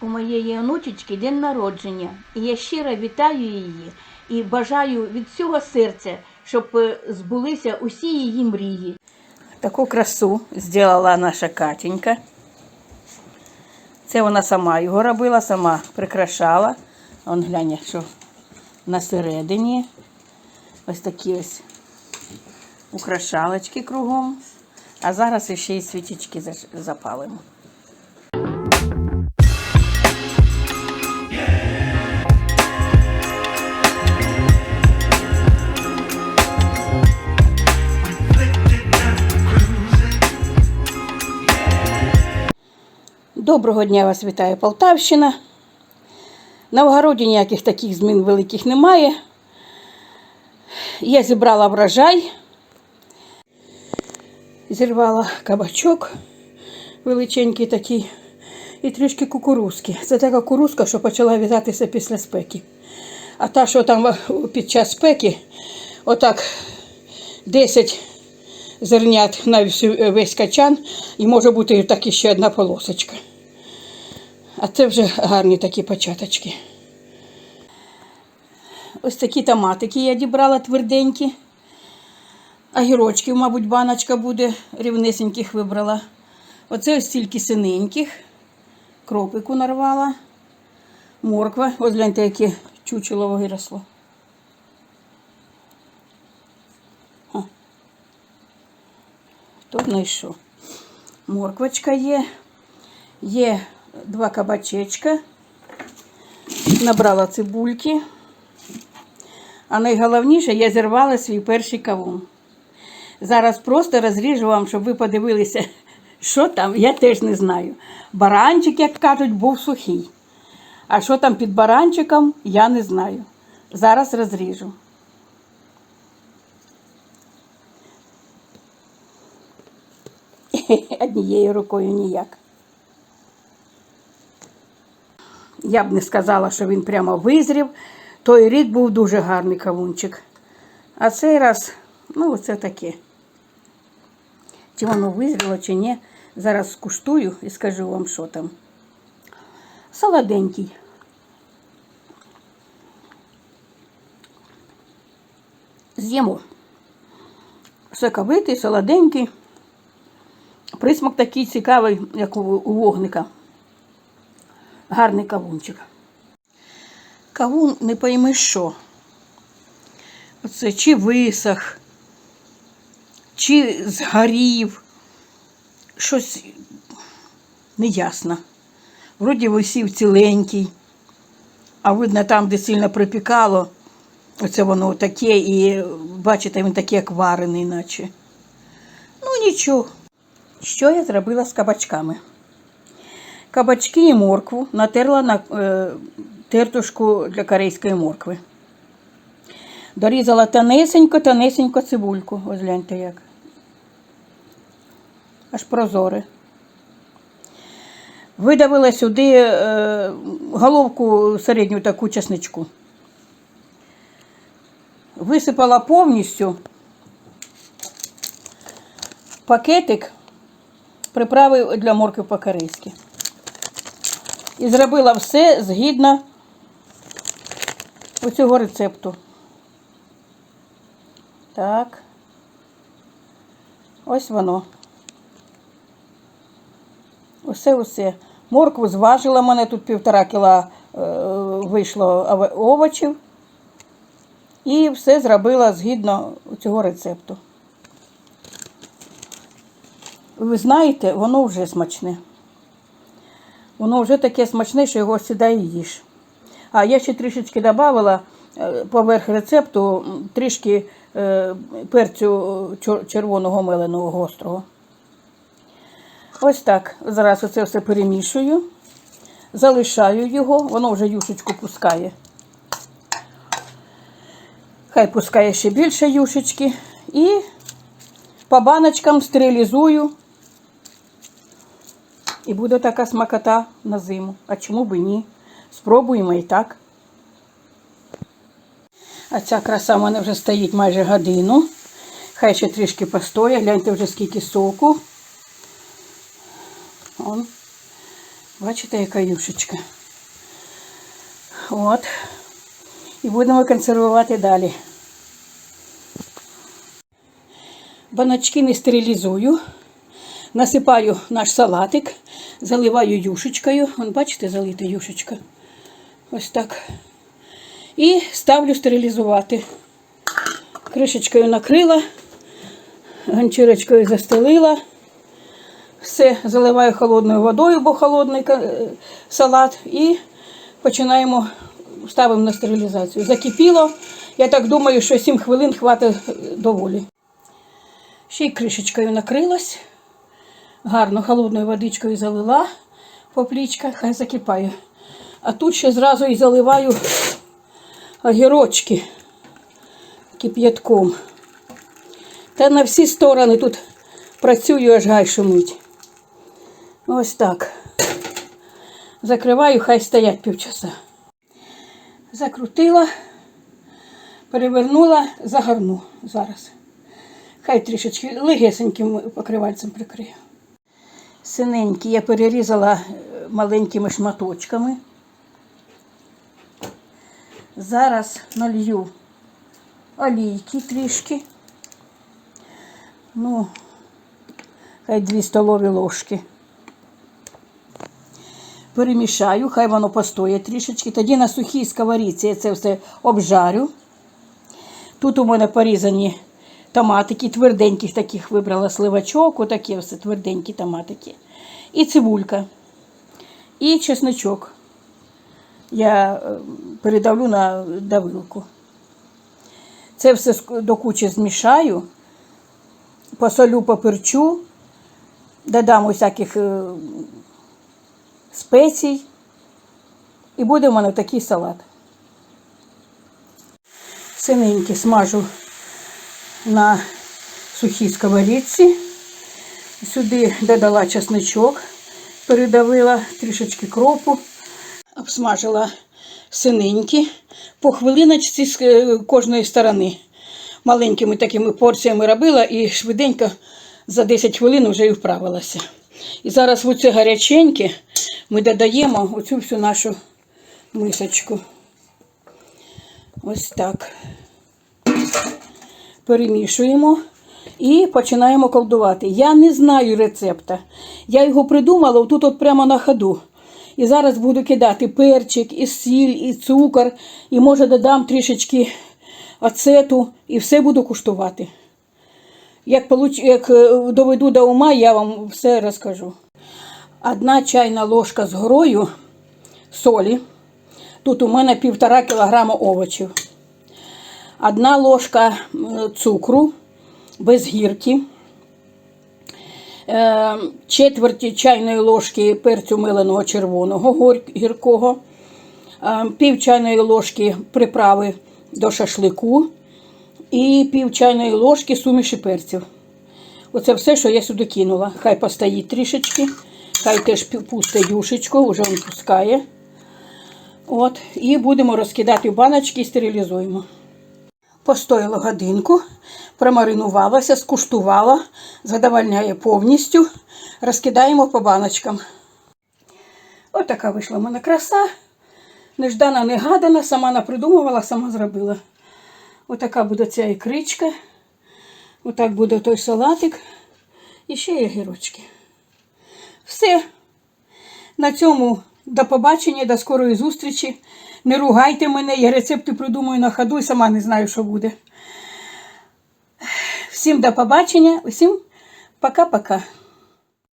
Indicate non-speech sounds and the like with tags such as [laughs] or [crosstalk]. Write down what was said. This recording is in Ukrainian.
У моєї онучечки день народження, і я щиро вітаю її і бажаю від всього серця, щоб е, збулися усі її мрії. Таку красу зробила наша Катенька. Це вона сама його робила, сама прикрашала. Он глянь, що на середині. Ось такі ось украшалочки кругом. А зараз ще й свічечки запалимо. Доброго дня вас вітає Полтавщина. На огороді ніяких таких змін великих немає. Я зібрала врожай, зірвала кабачок величенький такий і трішки кукурузки. Це та кукурузка, що почала в'язатися після спеки. А та, що там під час спеки, отак 10 зернят на весь качан, і може бути так ще одна полосочка. А це вже гарні такі початочки. Ось такі томатики я дібрала тверденькі. Огірочків, мабуть, баночка буде, рівнесеньких вибрала. Оце ось стільки синеньких. Кропику нарвала. Морква. Ось гляньте, яке чучело виросло. О. Хто знайшов? Морквочка є. Є два кабачечка. Набрала цибульки. А найголовніше, я зірвала свій перший кавун. Зараз просто розріжу вам, щоб ви подивилися, [laughs] що там, я теж не знаю. Баранчик, як кажуть, був сухий. А що там під баранчиком, я не знаю. Зараз розріжу. [laughs] Однією рукою ніяк. Я б не сказала, що він прямо визрів. Той рік був дуже гарний кавунчик. А цей раз, ну, оце таке. Чи воно визріло, чи ні. Зараз скуштую і скажу вам, що там. Солоденький. З'їмо. Соковитий, солоденький. Присмак такий цікавий, як у, вогника. Гарний кавунчик. Кавун не пойми що. Оце чи висох, чи згорів. Щось неясно. Вроді висів ціленький, а видно там, де сильно припікало, оце воно таке, і бачите, він такий як варений, наче. Ну нічого. Що я зробила з кабачками? Кабачки і моркву натерла на е, тертушку для корейської моркви. Дорізала тонесенько, тонесенько цибульку. Ось гляньте як. Аж прозоре. Видавила сюди е, головку середню таку чесничку. Висипала повністю пакетик приправи для моркви по-корейськи. І зробила все згідно цього рецепту. Так. Ось воно. Усе усе. Моркву зважила, мене тут півтора кіла е, вийшло овочів. І все зробила згідно цього рецепту. Ви знаєте, воно вже смачне. Воно вже таке смачне, що його сідає і їж. А я ще трішечки додавала е, поверх рецепту трішки е, перцю червоного меленого гострого. Ось так. Зараз оце все перемішую, залишаю його, воно вже юшечку пускає. Хай пускає ще більше юшечки. І по баночкам стерилізую. І буде така смакота на зиму. А чому б і ні? Спробуємо і так. А ця краса в мене вже стоїть майже годину. Хай ще трішки постоє. Гляньте вже скільки соку. Он Бачите, яка юшечка. От. І будемо консервувати далі. Баночки не стерилізую. Насипаю наш салатик, заливаю юшечкою. Вон, бачите, залита юшечка. Ось так. І ставлю стерилізувати. Кришечкою накрила, ганчірочкою застелила. Все, заливаю холодною водою, бо холодний е, салат. І починаємо, ставимо на стерилізацію. Закипіло. Я так думаю, що 7 хвилин хватить е, доволі. Ще й кришечкою накрилась. Гарно холодною водичкою залила по плічках, хай закипає. А тут ще зразу і заливаю огірочки кип'ятком. Та на всі сторони тут працюю, аж гай шумить. Ось так. Закриваю, хай стоять півчаса. Закрутила, перевернула, загорну зараз. Хай трішечки легесеньким покривальцем прикрию. Синенькі я перерізала е, маленькими шматочками. Зараз налью олійки трішки. Ну, хай дві столові ложки. Перемішаю, хай воно постоє трішечки. Тоді на сухій сковорідці я це все обжарю. Тут у мене порізані томатики, тверденьких таких вибрала сливачок, отакі все тверденькі томатики. І цибулька, і чесночок. Я е, передавлю на давилку. Це все до кучі змішаю, посолю, поперчу, додам усяких е, спецій. І буде в мене такий салат. Синенькі смажу на сухій сковорідці. Сюди додала чесничок, передавила трішечки кропу, обсмажила синенькі по хвилиночці з е, кожної сторони. Маленькими такими порціями робила і швиденько за 10 хвилин вже і вправилася. І зараз в оце гаряченьке ми додаємо оцю всю нашу мисочку. Ось так перемішуємо і починаємо колдувати. Я не знаю рецепта. Я його придумала тут от прямо на ходу. І зараз буду кидати перчик, і сіль, і цукор, і може додам трішечки ацету, і все буду куштувати. Як, получ... Як е, доведу до ума, я вам все розкажу. Одна чайна ложка з горою солі. Тут у мене півтора кілограма овочів. Одна ложка цукру без гірки, Е, четверть чайної ложки перцю миленого червоного гіркого, е, пів чайної ложки приправи до шашлику і пів чайної ложки суміші перців. Оце все, що я сюди кинула. Хай постоїть трішечки, хай теж пусте юшечко, вже він пускає. От, і будемо розкидати в баночки і стерилізуємо. Постояла годинку, промаринувалася, скуштувала, задовольняє повністю. Розкидаємо по баночкам. Ось така вийшла мене краса. Неждана, негадана, сама напридумувала, сама зробила. Отака буде ця ікричка. Отак буде той салатик. І ще є гірочки. Все. На цьому до побачення, до скорої зустрічі. Не ругайте мене, я рецепти придумую на ходу і сама не знаю, що буде. Всім до побачення, усім пока-пока.